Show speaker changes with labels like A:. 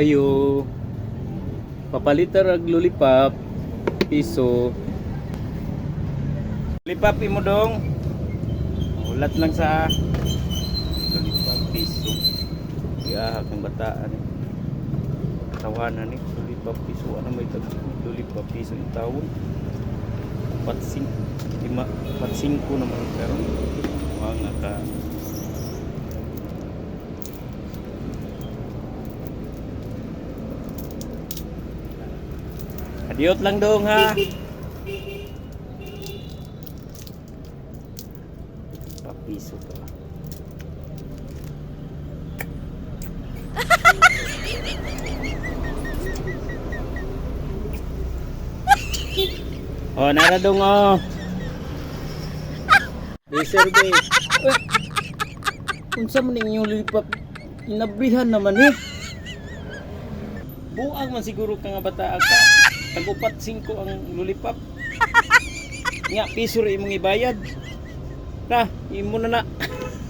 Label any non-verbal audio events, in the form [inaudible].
A: Ayo. Papalitar ag lollipop piso. Lollipop imo dong. Ulat lang sa lollipop piso. Ya, kang bataan. Tawanan ni lollipop piso ano may tag lollipop piso yung tawon. Patsing lima patsing ko naman pero mga ka Adiot lang dong ha. Papiso ka. [laughs] oh, nara dong oh. Reserve. Unsa man inyong lipap? Inabrihan naman eh. Buang man siguro ka nga bata ka. Tagupat singko ang lulipap. Nga piso rin imong ibayad. Na, imo na na. [laughs]